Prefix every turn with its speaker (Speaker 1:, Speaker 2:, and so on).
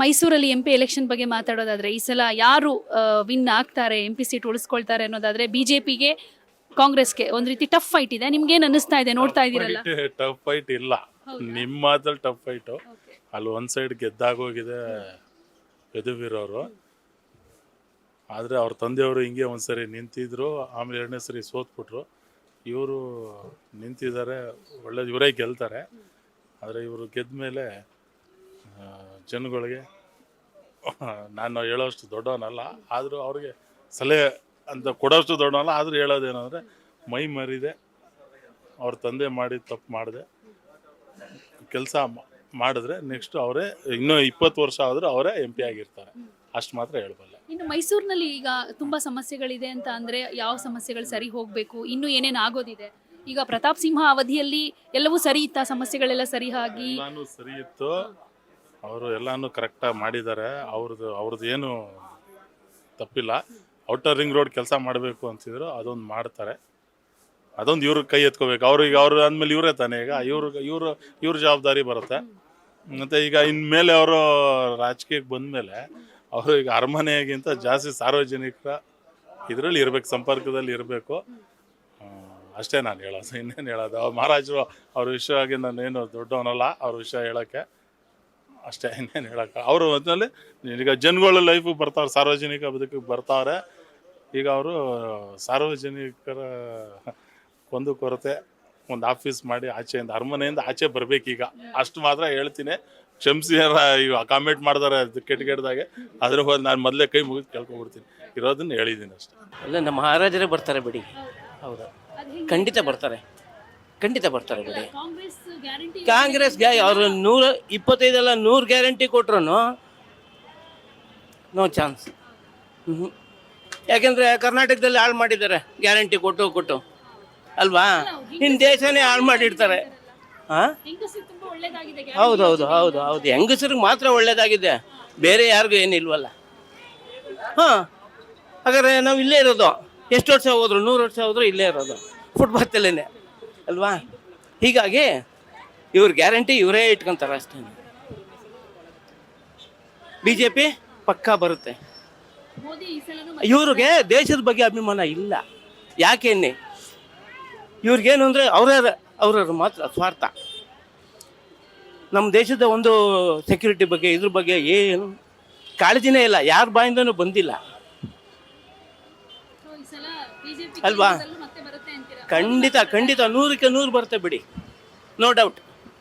Speaker 1: ಮೈಸೂರಲ್ಲಿ M P election ಬಗ್ಗೆ ಮಾತಾಡೋದಾದ್ರೆ ಈ ಸಲ ಯಾರು ವಿನ್ ಆಗ್ತಾರೆ ಎಂ ಪಿ ಸೀಟ್ ಉಳಿಸ್ಕೊಳ್ತಾರೆ ಅನ್ನೋದಾದ್ರೆ ಬಿಜೆಪಿಗೆ ಕಾಂಗ್ರೆಸ್ಗೆ ಒಂದ್ ರೀತಿ ಟಫ್ ಫೈಟ್ ಇದೆ. ನಿಮ್ಗೆ ಏನ್ ಅನ್ನಿಸ್ತಾ ಇದೆ? ನೋಡ್ತಾ ಇದೀರಲ್ಲ
Speaker 2: ಟಫ್ ಫೈಟ್ ಇಲ್ಲ. ನಿಮ್ಮ ಮಾತಲ್ಲಿ ಟಫ್ ಫೈಟ್ ಅಲ್ಲಿ ಒಂದ್ ಸೈಡ್ ಗೆದ್ದಾಗೋಗಿದೆ ಯದುವೀರವರು. ಆದ್ರೆ ಅವ್ರ ತಂದೆಯವರು ಹಿಂಗೆ ಒಂದ್ಸರಿ ನಿಂತಿದ್ರು ಆಮೇಲೆ ಎರಡನೇ ಸರಿ ಸೋತ್ಬಿಟ್ರು. ಇವರು ನಿಂತಿದ್ದಾರೆ ಒಳ್ಳೇದು ಇವರೇ ಗೆಲ್ತಾರೆ. ಆದ್ರೆ ಇವರು ಗೆದ್ದ ಮೇಲೆ ಜನಗಳಿಗೆ ನಾನು ಹೇಳೋಷ್ಟು ದೊಡ್ಡವನಲ್ಲ ಆದರೂ ಅವ್ರಿಗೆ ಸಲಹೆ ಅಂತ ಕೊಡೋಷ್ಟು ದೊಡ್ಡವನಲ್ಲ ಆದರೂ ಹೇಳೋದೇನಂದರೆ ಮೈ ಮರಿದೆ ಅವ್ರ ತಂದೆ ಮಾಡಿ ತಪ್ಪು ಮಾಡಿದೆ. ಕೆಲಸ ಮಾಡಿದ್ರೆ ನೆಕ್ಸ್ಟ್ ಅವರೇ ಇನ್ನೂ ಇಪ್ಪತ್ತು ವರ್ಷ ಆದರೂ ಅವರೇ ಎಂ ಪಿ ಆಗಿರ್ತಾರೆ. ಅಷ್ಟು ಮಾತ್ರ ಹೇಳ್ಬಲ್ಲೆ.
Speaker 1: ಇನ್ನು ಮೈಸೂರಿನಲ್ಲಿ ಈಗ ತುಂಬ ಸಮಸ್ಯೆಗಳಿದೆ ಅಂತ ಅಂದರೆ ಯಾವ ಸಮಸ್ಯೆಗಳು ಸರಿ ಹೋಗಬೇಕು ಇನ್ನೂ ಏನೇನು ಆಗೋದಿದೆ? ಈಗ ಪ್ರತಾಪ್ ಸಿಂಹ ಅವಧಿಯಲ್ಲಿ ಎಲ್ಲವೂ ಸರಿ ಇತ್ತ? ಸಮಸ್ಯೆಗಳೆಲ್ಲ ಸರಿ ಆಗಿ?
Speaker 2: ನಾನು ಸರಿ ಇತ್ತು. ಅವರು ಎಲ್ಲಾನು ಕರೆಕ್ಟಾಗಿ ಮಾಡಿದ್ದಾರೆ ಅವ್ರದ್ದು ಅವ್ರದ್ದು ಏನು ತಪ್ಪಿಲ್ಲ. ಔಟರ್ ರಿಂಗ್ ರೋಡ್ ಕೆಲಸ ಮಾಡಬೇಕು ಅಂತಿದ್ರು, ಅದೊಂದು ಮಾಡ್ತಾರೆ. ಅದೊಂದು ಇವ್ರ ಕೈ ಎತ್ಕೋಬೇಕು. ಅವ್ರಿಗೆ ಅವ್ರು ಅಂದಮೇಲೆ ಇವರೇ ತಾನೇ, ಈಗ ಇವ್ರ, ಇವರು, ಇವ್ರ ಜವಾಬ್ದಾರಿ ಬರುತ್ತೆ. ಮತ್ತು ಈಗ ಇನ್ಮೇಲೆ ಅವರು ರಾಜಕೀಯಕ್ಕೆ ಬಂದಮೇಲೆ, ಅವರು ಈಗ ಅರಮನೆಗಿಂತ ಜಾಸ್ತಿ ಸಾರ್ವಜನಿಕರ ಇದರಲ್ಲಿ ಇರಬೇಕು, ಸಂಪರ್ಕದಲ್ಲಿ ಇರಬೇಕು. ಅಷ್ಟೇ ನಾನು ಹೇಳೋದು, ಇನ್ನೇನು ಹೇಳೋದು. ಅವ್ರು ಮಹಾರಾಜರು, ಅವ್ರ ವಿಷಯವಾಗಿ ಏನು ದೊಡ್ಡವನಲ್ಲ, ಅವ್ರ ವಿಷಯ ಹೇಳೋಕ್ಕೆ ಅಷ್ಟೇ, ಇನ್ನೇನು ಹೇಳೋಕ್ಕೆ. ಅವರು ಒಟ್ಟಿನಲ್ಲಿ ಈಗ ಜನಗಳ ಲೈಫ್ ಬರ್ತಾವ್ರೆ, ಸಾರ್ವಜನಿಕ ಬದುಕಿಗೆ ಬರ್ತಾವ್ರೆ, ಈಗ ಅವರು ಸಾರ್ವಜನಿಕರ ಒಂದು ಕೊರತೆ, ಒಂದು ಆಫೀಸ್ ಮಾಡಿ ಆಚೆಯಿಂದ, ಅರಮನೆಯಿಂದ ಆಚೆ ಬರ್ಬೇಕೀಗ. ಅಷ್ಟು ಮಾತ್ರ ಹೇಳ್ತೀನಿ. ಕ್ಷಮಿಸಿ ಈಗ ಕಾಮೆಂಟ್ ಮಾಡ್ತಾರೆ ಕೆಟ್ಟ ಕೆಟ್ಟದಾಗೆ ಅದ್ರ ಹೋದ ನಾನು ಮೊದಲೇ ಕೈ ಮುಗಿದು ಕೇಳ್ಕೊಂಡ್ಬಿಡ್ತೀನಿ ಇರೋದನ್ನ ಹೇಳಿದ್ದೀನಿ ಅಷ್ಟೇ.
Speaker 3: ಅಲ್ಲ, ನಮ್ಮ ಮಹಾರಾಜರೇ ಬರ್ತಾರೆ ಬಿಡಿ. ಹೌದು. ಖಂಡಿತ ಬರ್ತಾರೆ. ಖಂಡಿತ ಬರ್ತಾರೆ ಬಿಡಿ.
Speaker 1: ಕಾಂಗ್ರೆಸ್
Speaker 3: ಅವರು ನೂರ ಇಪ್ಪತ್ತೈದಲ್ಲ ನೂರು ಗ್ಯಾರಂಟಿ ಕೊಟ್ರು ನೋ ಚಾನ್ಸ್ ಹ್ಞೂ ಯಾಕೆಂದರೆ ಕರ್ನಾಟಕದಲ್ಲಿ ಹಾಳು ಮಾಡಿದ್ದಾರೆ ಗ್ಯಾರಂಟಿ ಕೊಟ್ಟು ಕೊಟ್ಟು. ಅಲ್ವಾ? ಇನ್ನು ದೇಶನೇ ಹಾಳು ಮಾಡಿರ್ತಾರೆ. ಹಾಂ ಹೌದು ಹೌದು ಹೌದು ಹೌದು. ಹೆಂಗಸರಿಗೆ ಮಾತ್ರ ಒಳ್ಳೇದಾಗಿದೆ. ಬೇರೆ ಯಾರಿಗೂ ಏನಿಲ್ವಲ್ಲ. ಹಾಂ. ಹಾಗಾದ್ರೆ ನಾವು ಇಲ್ಲೇ ಇರೋದು. ಎಷ್ಟು ವರ್ಷ ಹೋದ್ರು ನೂರು ವರ್ಷ ಹೋದ್ರು ಇಲ್ಲೇ ಇರೋದು. ಫುಟ್ಪಾತಲ್ಲೇ ಅಲ್ವಾ? ಹೀಗಾಗಿ ಇವ್ರ ಗ್ಯಾರಂಟಿ ಇವರೇ ಇಟ್ಕೊಂತಾರೆ ಅಷ್ಟೇ. ಬಿ ಜೆ ಪಿ ಪಕ್ಕಾ ಬರುತ್ತೆ. ಇವ್ರಿಗೆ ದೇಶದ ಬಗ್ಗೆ ಅಭಿಮಾನ ಇಲ್ಲ. ಯಾಕೆನ್ನಿ ಇವ್ರಿಗೇನು ಅಂದರೆ ಅವರೇ ಅವ್ರವ್ರ ಮಾತ್ರ ಸ್ವಾರ್ಥ. ನಮ್ಮ ದೇಶದ ಒಂದು ಸೆಕ್ಯೂರಿಟಿ ಬಗ್ಗೆ ಇದ್ರ ಬಗ್ಗೆ ಏನು? ಕಾಳಜಿನೇ ಇಲ್ಲ ಯಾರ ಬಾಯಿಂದನೂ ಬಂದಿಲ್ಲ. ಅಲ್ವಾ? ಖಂಡಿತ ಖಂಡಿತ ನೂರಕ್ಕೆ ನೂರು ಬರುತ್ತೆ ಬಿಡಿ. No doubt